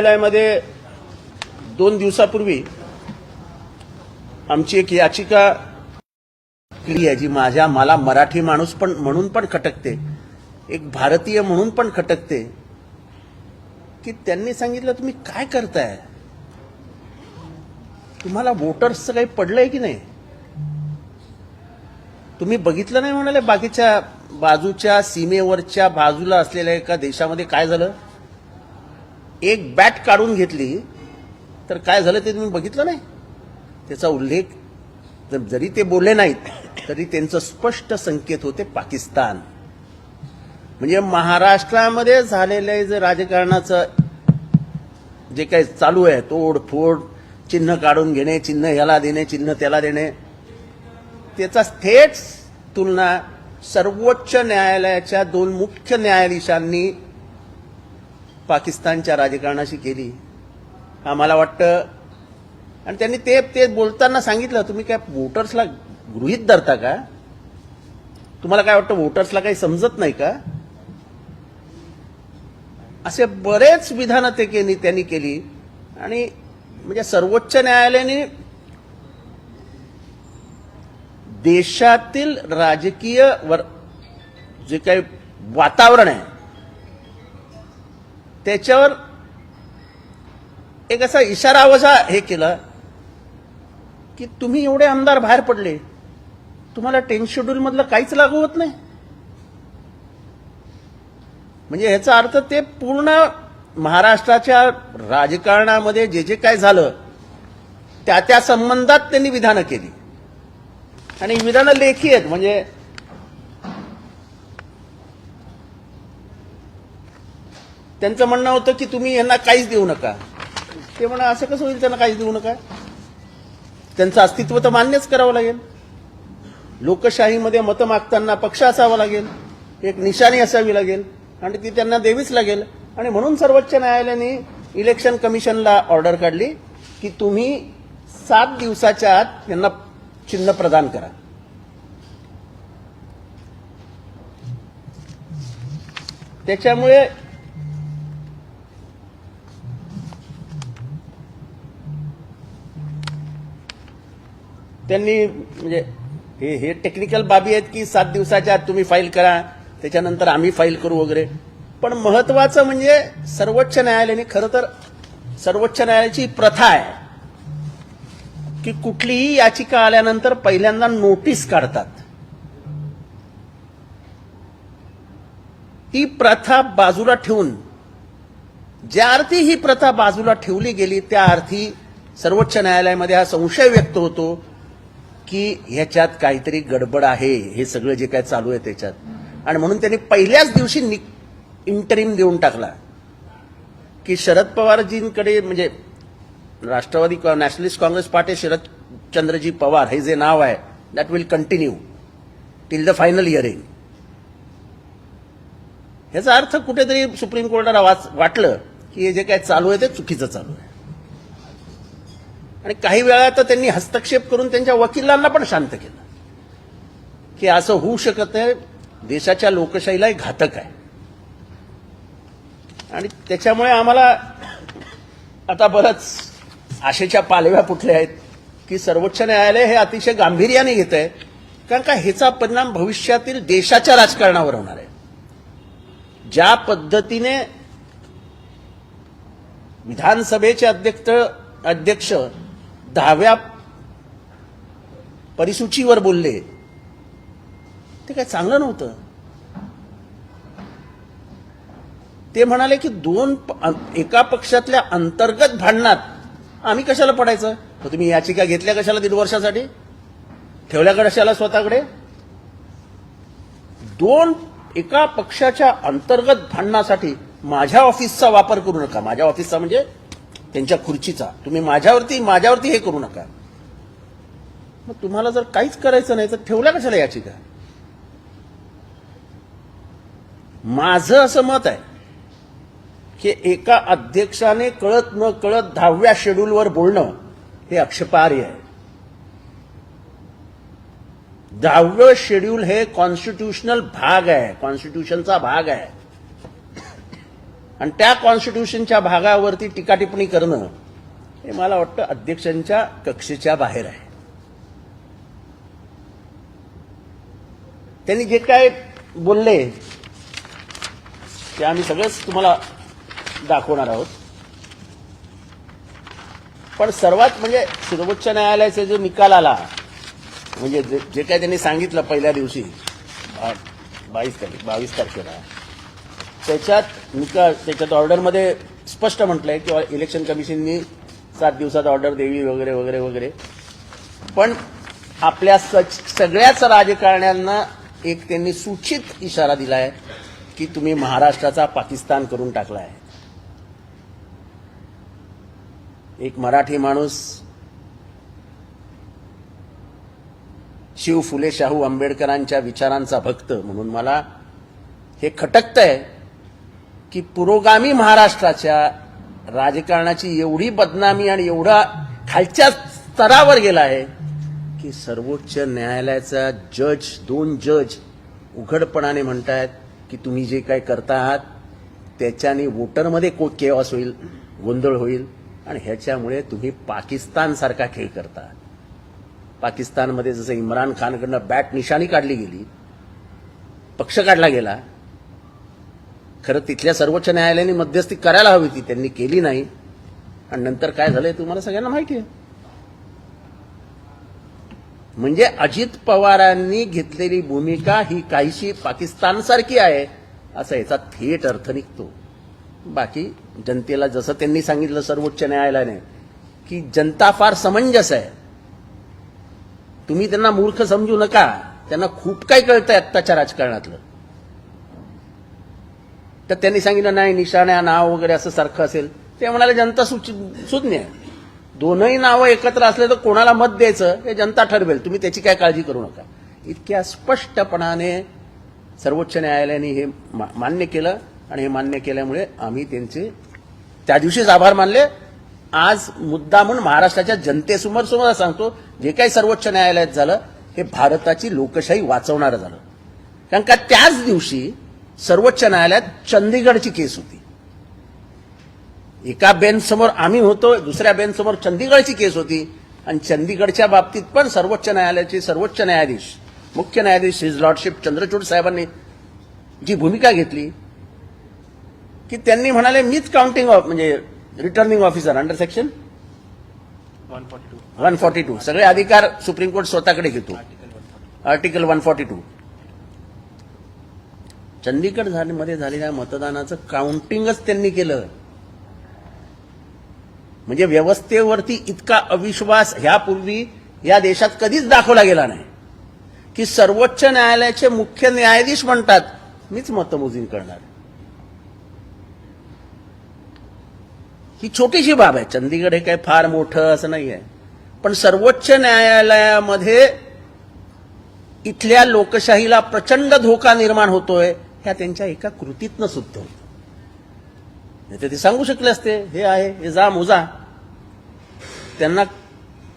न्यायालयामध्ये दोन दिवसापूर्वी आमची एक याचिका केली आहे जी माझ्या मला मराठी माणूस पण म्हणून पण खटकते एक भारतीय म्हणून पण खटकते की त्यांनी सांगितलं तुम्ही काय करताय? तुम्हाला वोटर्सचं काही पडलंय की नाही? तुम्ही बघितलं नाही म्हणाले बाकीच्या बाजूच्या सीमेवरच्या बाजूला असलेल्या एका देशामध्ये काय झालं? एक बॅट काढून घेतली तर काय झालं ते तुम्ही बघितलं नाही? त्याचा उल्लेख जर- जरी ते बोलले नाहीत तरी त्यांचं स्पष्ट संकेत होते पाकिस्तान. म्हणजे महाराष्ट्रामध्ये झालेलं जे राजकारणाचं जे काही चालू आहे तोडफोड चिन्ह काढून घेणे चिन्ह ह्याला देणे चिन्ह त्याला देणे त्याचा थेट तुलना सर्वोच्च न्यायालयाच्या दोन मुख्य न्यायाधीशांनी पाकिस्तानच्या राजकारणाशी केली. आम्हाला वाटतं आणि त्यांनी ते ते बोलताना सांगितलं तुम्ही काय वोटर्सला गृहीत धरता का? तुम्हाला काय वाटतं वोटर्सला काही समजत नाही का? असे बरेच विधानं ते केली त्यांनी केली. आणि म्हणजे सर्वोच्च न्यायालयाने देशातील राजकीय वर जे काही वातावरण आहे त्याच्यावर एक असा इशारा वजा हे केला की तुम्ही एवढे आमदार बाहेर पडले तुम्हाला टेन शेड्यूल मधलं काहीच लागू होत नाही. म्हणजे ह्याचा अर्थ ते पूर्ण महाराष्ट्राच्या राजकारणामध्ये जे जे काय झालं त्या त्या संबंधात त्यांनी विधानं केली. आणि विधानं लेखी आहेत म्हणजे त्यांचं म्हणणं होतं की तुम्ही यांना काहीच देऊ नका. ते म्हणा असं कसं होईल त्यांना काहीच देऊ नका? त्यांचं अस्तित्व तर मान्यच करावं लागेल. लोकशाहीमध्ये मतं मागताना पक्ष असावा लागेल. एक निशाणी असावी लागेल. आणि ती त्यांना द्यावीच लागेल. आणि म्हणून सर्वोच्च न्यायालयाने इलेक्शन कमिशनला ऑर्डर काढली की तुम्ही सात दिवसाच्या आत यांना चिन्ह प्रदान करा. त्याच्यामुळे त्यांनी म्हणजे हे हे टेक्निकल बाबी आहेत की सात दिवसाच्या आत तुम्ही फाईल करा त्याच्यानंतर आम्ही फाईल करू वगैरे. पण महत्वाचं म्हणजे सर्वोच्च न्यायालयाने खरं तर सर्वोच्च न्यायालयाची प्रथा आहे की कुठलीही याचिका आल्यानंतर पहिल्यांदा नोटीस काढतात. ती प्रथा बाजूला ठेवून ज्या अर्थी ही प्रथा बाजूला ठेवली गेली त्या अर्थी सर्वोच्च न्यायालयामध्ये हा संशय व्यक्त होतो की ह्याच्यात काहीतरी गडबड आहे हे सगळं जे काय चालू आहे त्याच्यात. आणि म्हणून त्यांनी पहिल्याच दिवशी नि इंटरिम देऊन टाकला. की शरद पवारजींकडे म्हणजे Rashtravadi Nationalist Congress Party Sharad Chandraji Pawar हे जे नाव आहे that will continue till the final hearing ह्याचा अर्थ कुठेतरी सुप्रीम कोर्टाला वाच- वाटलं की हे जे काय चालू आहे ते चुकीचं चालू आहे. आणि काही वेळा तर त्यांनी हस्तक्षेप करून त्यांच्या वकिलांना पण शांत केलं. की असं होऊ शकत आहे देशाच्या लोकशाहीलाही घातक आहे. आणि त्याच्यामुळे आम्हाला आता बरंच आशेच्या पालव्या फुटल्या आहेत की सर्वोच्च न्यायालय हे अतिशय गांभीर्याने घेत आहे कारण का ह्याचा परिणाम भविष्यातील देशाच्या राजकारणावर होणार आहे. ज्या पद्धतीने विधानसभेचे अध्यक्ष अध्यक्ष दहाव्या परिसूचीवर बोलले. ते काय चांगलं नव्हतं. ते म्हणाले की दोन एका पक्षातल्या अंतर्गत भांडणात आम्ही कशाला पडायचं? तर तुम्ही याचिका घेतल्या कशाला दीड वर्षासाठी? ठेवल्या कशाला स्वतःकडे? दोन एका पक्षाच्या अंतर्गत भांडणासाठी माझ्या ऑफिसचा वापर करू नका. माझ्या ऑफिसचा म्हणजे त्यांच्या खुर्चीचा. तुम्ही माझ्यावरती माझ्यावरती हे करू नका. मग तुम्हाला जर काहीच करायचं नाही तर ठेवला कशाला याचिका माझं असं मत आहे की एका अध्यक्षाने कळत न कळत दहाव्या शेड्यूलवर बोलणं हे आक्षेपार्ह आहे. दहावं शेड्यूल हे कॉन्स्टिट्युशनल भाग आहे कॉन्स्टिट्यूशनचा भाग आहे. आणि त्या कॉन्स्टिट्यूशनच्या भागावरती टीका टिप्पणी करणं हे मला वाटतं अध्यक्षांच्या कक्षेच्या बाहेर आहे. त्यांनी जे काय बोलले ते आम्ही सगळेच तुम्हाला दाखवणार आहोत. पण सर्वात म्हणजे सर्वोच्च न्यायालयाचा जो निकाल आला म्हणजे जे काय त्यांनी सांगितलं पहिल्या दिवशी बावीस तारीख बावीस तारखेला त्याच्यात निकाल त्याच्यात ऑर्डरमध्ये स्पष्ट म्हटलंय किंवा इलेक्शन कमिशननी सात दिवसात ऑर्डर द्यावी वगैरे वगैरे वगैरे. पण आपल्या सच सगळ्याच राजकारण्यांना एक त्यांनी सूचित इशारा दिलाय की तुम्ही महाराष्ट्राचा पाकिस्तान करून टाकला आहे एक मराठी माणूस शिव फुले शाहू आंबेडकरांच्या विचारांचा भक्त म्हणून मला हे खटकतंय. की पुरोगामी महाराष्ट्राच्या राजकारणाची एवढी बदनामी आणि एवढा खालच्या स्तरावर गेला आहे की सर्वोच्च न्यायालयाचा जज दोन जज उघडपणाने म्हणतायत की तुम्ही जे काय करता आहात त्याच्याने वोटरमध्ये को केवास होईल गोंधळ होईल आणि ह्याच्यामुळे तुम्ही पाकिस्तानसारखा खेळ करता पाकिस्तानमध्ये जसं इम्रान खानकडनं बॅट निशाणी काढली गेली पक्ष काढला गेला खरं तिथल्या सर्वोच्च न्यायालयाने मध्यस्थी करायला हवी ती त्यांनी केली नाही. आणि नंतर काय झालंय तुम्हाला सगळ्यांना माहिती आहे. म्हणजे अजित पवारांनी घेतलेली भूमिका ही काहीशी पाकिस्तानसारखी आहे असा याचा थेट अर्थ निघतो. बाकी जनतेला जसं त्यांनी सांगितलं सर्वोच्च न्यायालयाने की जनता फार समंजस आहे. तुम्ही त्यांना मूर्ख समजू नका. त्यांना खूप काही कळतंय आत्ताच्या राजकारणातलं. तर त्यांनी सांगितलं नाही निशाण्या नाव वगैरे असं सारखं असेल. ते म्हणाले जनता सुज्ञ आहे. दोनही नावं एकत्र असले तर कोणाला मत द्यायचं हे जनता ठरवेल. तुम्ही त्याची काय काळजी करू नका. इतक्या स्पष्टपणाने सर्वोच्च न्यायालयाने हे मा- मान्य केलं आणि हे मान्य केल्यामुळे आम्ही त्यांचे त्या दिवशीच आभार मानले. आज मुद्दा म्हणून महाराष्ट्राच्या जनतेसमोर समोर सांगतो जे काही सर्वोच्च न्यायालयात झालं हे भारताची लोकशाही वाचवणारं झालं. कारण का त्याच दिवशी सर्वोच्च न्यायालयात चंदीगडची केस होती. एका बेंचसमोर आम्ही होतो दुसऱ्या बेंचसमोर चंदीगडची केस होती. आणि चंदीगडच्या बाबतीत पण सर्वोच्च न्यायालयाचे सर्वोच्च न्यायाधीश मुख्य न्यायाधीश हिज लॉर्डशिप चंद्रचूड साहेबांनी जी भूमिका घेतली की त्यांनी म्हणाले मीच काउंटिंग ऑफ म्हणजे returning officer under section one forty two सगळे अधिकार सुप्रीम कोर्ट स्वतःकडे घेतो. आर्टिकल वन फॉर्टी टू चंदीगडमध्ये झालेल्या मतदानाचं काउंटिंगच त्यांनी केलं. म्हणजे व्यवस्थेवरती इतका अविश्वास ह्यापूर्वी या देशात कधीच दाखवला गेला नाही. की सर्वोच्च न्यायालयाचे मुख्य न्यायाधीश म्हणतात मीच मतमोजणी करणार ही छोटीशी बाब आहे. चंदीगड हे काही फार मोठं असं नाही आहे पण सर्वोच्च न्यायालयामध्ये इथल्या लोकशाहीला प्रचंड धोका निर्माण होतोय. ह्या त्यांच्या एका कृतीतनं सुद्धा होतं. नाही ते सांगू शकले असते हे आहे हे जा मोजा. त्यांना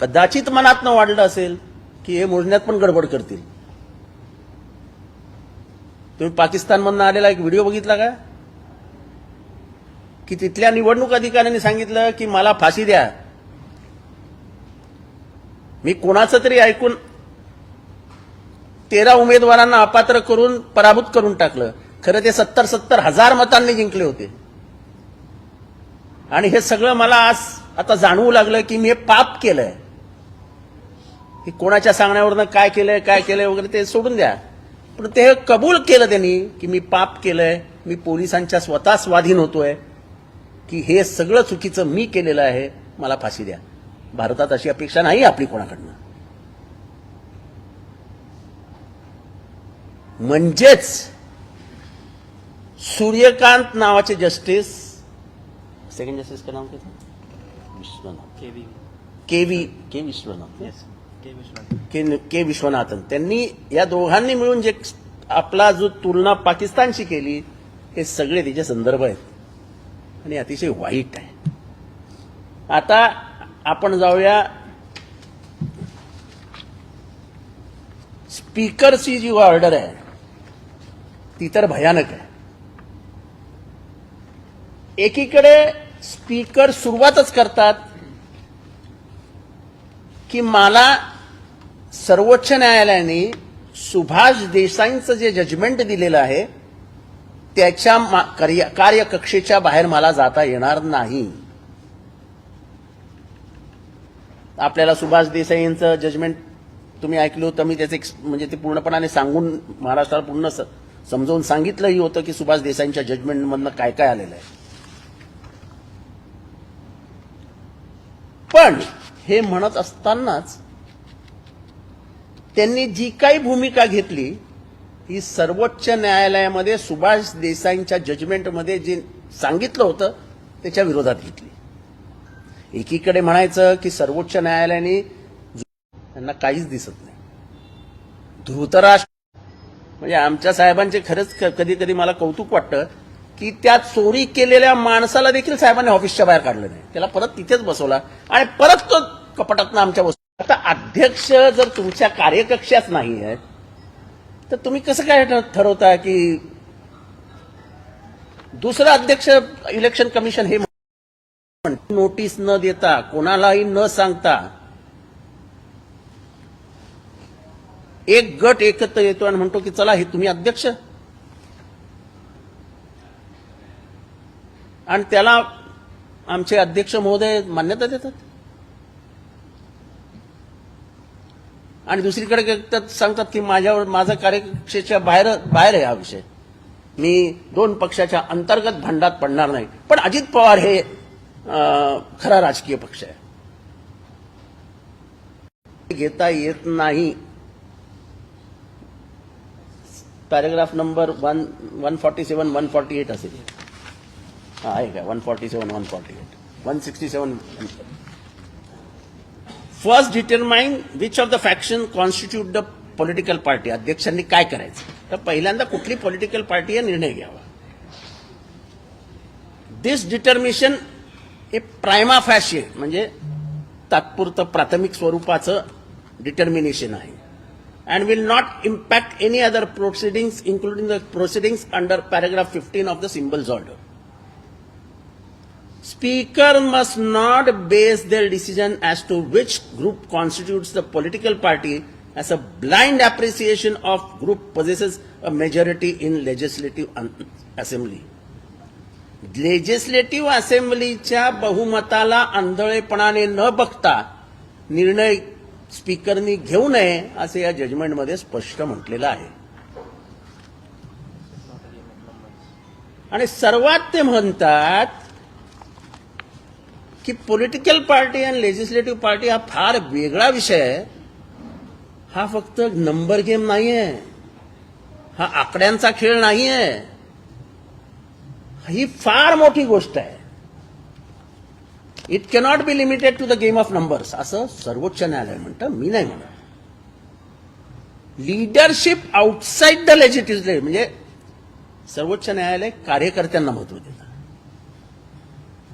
कदाचित मनातनं वाढलं असेल की हे मोजण्यात पण गडबड करतील. तुम्ही पाकिस्तानमधनं आलेला एक व्हिडिओ बघितला का? की तिथल्या निवडणूक अधिकाऱ्यांनी सांगितलं की मला फाशी द्या. मी कोणाचं तरी ऐकून तेरा उमेदवारांना अपात्र करून पराभूत करून टाकलं. खरं ते सत्तर सत्तर हजार मतांनी जिंकले होते. आणि हे सगळं मला आज आता जाणवू लागलं की मी हे पाप केलंय. हे कोणाच्या सांगण्यावरनं काय केलंय काय केलंय वगैरे ते सोडून द्या. पण ते कबूल केलं त्यांनी की मी पाप केलंय मी पोलिसांच्या स्वतः स्वाधीन होतोय की हे सगळं चुकीचं मी केलेलं आहे मला फाशी द्या. भारतात अशी अपेक्षा नाही आपली कोणाकडनं. म्हणजेच सूर्यकांत नावाचे जस्टिस सेकंड जस्टिस का नाम क्या था Vishwanath K V K V K Vishwanath. Yes K Vishwanath. K K Vishwanathan. त्यांनी या दोघांनी मिळून जे आपला जो तुलना पाकिस्तानशी केली हे सगळे तिचे संदर्भ आहेत. आणि अतिशय वाईट आहे. आता आपण जाऊया स्पीकरची जी ऑर्डर आहे. ती तर भयानक आहे. एकीकडे स्पीकर सुरुवातच करतात की मला सर्वोच्च न्यायालयाने सुभाष देसाईंचं जे जजमेंट दिलेलं आहे त्याच्या कार्यकक्षेच्या बाहेर मला जाता येणार नाही. आपल्याला सुभाष देसाई यांचं जजमेंट तुम्ही ऐकलं होतं मी त्याचे म्हणजे ते पूर्णपणाने सांगून महाराष्ट्राला पूर्ण समजावून सांगितलंही होतं की सुभाष देसाईंच्या जजमेंटमधनं काय काय आलेलं आहे. पण हे म्हणत असतानाच त्यांनी जी काही भूमिका घेतली ही सर्वोच्च न्यायालयामध्ये सुभाष देसाईंच्या जजमेंटमध्ये जे सांगितलं होतं त्याच्या विरोधात घेतली. एकीकडे म्हणायचं की सर्वोच्च न्यायालयाने त्यांना काहीच दिसत नाही. धृतराष्ट्र म्हणजे आमच्या साहेबांचे खरंच कधी कधी मला कौतुक वाटतं की त्या चोरी केलेल्या माणसाला देखील साहेबांनी ऑफिसच्या बाहेर काढलं नाही. त्याला परत तिथेच बसवला आणि परत तो कपाटातनं आमच्या वस्तू आता अध्यक्ष जर तुमच्या कार्यकक्षाच नाही आहेत तर तुम्ही कसं काय ठरवता की दुसरा अध्यक्ष इलेक्शन कमिशन हे नोटीस न देता कोणालाही न सांगता एक गट एकत्र येतो आणि म्हणतो की चला हे तुम्ही अध्यक्ष. आणि त्याला आमचे अध्यक्ष महोदय मान्यता देतात. आणि दुसरीकडे सांगतात की माझ्यावर माझा कार्यक्षेच्या बाहेर बाहेर आहे हा विषय. मी दोन पक्षाच्या अंतर्गत भांडात पडणार नाही. पण अजित पवार हे खरा राजकीय पक्ष आहे. घेता येत नाही. Paragraph number one one forty seven one forty eight असेल. हा आहे का? One forty seven one forty eight one sixty seven first determine which of the faction constitute the political party अध्यक्षांनी काय करायचं? तर पहिल्यांदा कुठली पॉलिटिकल पार्टी या निर्णय घ्यावा. दिस डिटर्मिशन हे प्रायमा फॅशे म्हणजे तात्पुरतं प्राथमिक स्वरूपाचं डिटर्मिनेशन आहे. and will not impact any other proceedings, including the proceedings under paragraph 15 of the symbols order. Speaker must not base their decision as to which group constitutes the political party as a blind appreciation of group possesses a majority in legislative un- assembly. Legislative असेंब्लीच्या बहुमताला आंधळेपणाने न बघता निर्णय स्पीकरनी घेऊ नये असे या जजमेंटमध्ये स्पष्ट म्हटलेलं आहे. आणि सर्वात ते म्हणतात की पॉलिटिकल पार्टी आणि लेजिस्लेटिव्ह पार्टी हा फार वेगळा विषय आहे. हा फक्त नंबर गेम नाहीये. हा आकड्यांचा खेळ नाहीये. ही फार मोठी गोष्ट आहे. It cannot be limited to the game of numbers असं सर्वोच्च न्यायालय म्हणतं मी नाही म्हणत. लिडरशिप आउटसाइड द लेजिटिव्ह म्हणजे सर्वोच्च न्यायालय कार्यकर्त्यांना महत्त्व देतं.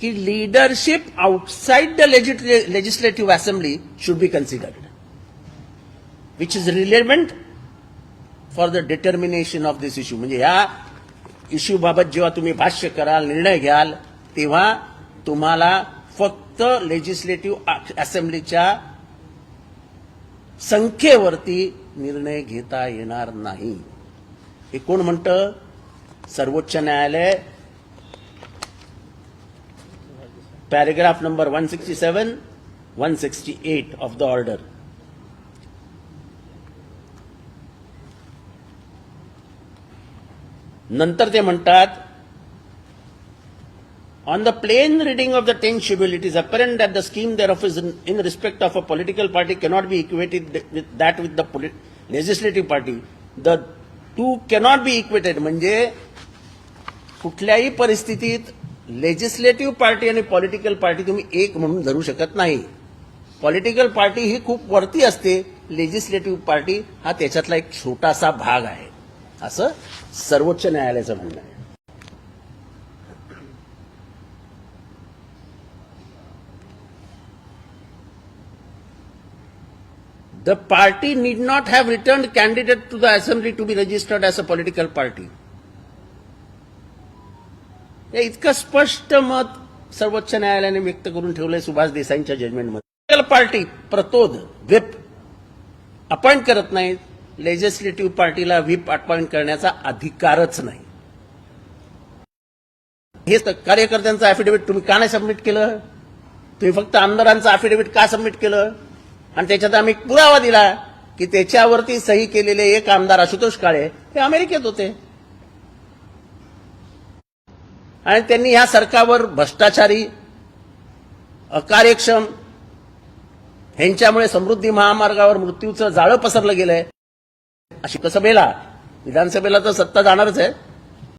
की leadership outside the legislative assembly should be considered which is relevant for the determination of this issue म्हणजे ह्या इश्यू बाबत जेव्हा तुम्ही भाष्य कराल निर्णय घ्याल तेव्हा तुम्हाला फक्त लेजिस्लेटिव्ह असेंब्लीच्या संख्येवरती निर्णय घेता येणार नाही. हे कोण म्हणतं? सर्वोच्च न्यायालय. Paragraph number one sixty seven one sixty eight of the order नंतर ते म्हणतात On the plain reading of the 10th schedule, it is apparent that the scheme thereof is in, in respect of a political party cannot be equated with that with the polit- legislative party. The two cannot be equated. म्हणजे कुठल्याही परिस्थितीत legislative party आणि political party तुम्ही एक म्हणून धरू शकत नाही पॉलिटिकल पार्टी ही खूप वरती असते लेजिस्लेटिव्ह पार्टी हा त्याच्यातला एक छोटासा भाग आहे असं सर्वोच्च न्यायालयाचं म्हणणं आहे The party need not have returned candidate to the assembly to be registered as a political party. हे इतकं स्पष्ट मत सर्वोच्च न्यायालयाने व्यक्त करून ठेवलंय सुभाष देसाईंच्या जजमेंटमध्ये पार्टी प्रतोद व्हिप. अपॉइंट करत नाहीत लेजिस्लेटिव्ह पार्टीला व्हिप अपॉइंट करण्याचा अधिकारच नाही. हे तर कार्यकर्त्यांचं अफिडेव्हिट तुम्ही का नाही सबमिट केलं? तुम्ही फक्त आमदारांचं अफिडेव्हिट का सबमिट केलं? आणि त्याच्यात आम्ही पुरावा दिला की त्याच्यावरती सही केलेले एक आमदार आशुतोष काळे हे अमेरिकेत होते. आणि त्यांनी ह्या सरकारवर भ्रष्टाचारी अकार्यक्षम ह्यांच्यामुळे समृद्धी महामार्गावर मृत्यूचं जाळं पसरलं गेलंय. अशी सभेला विधानसभेला तर सत्ता जाणारच आहे.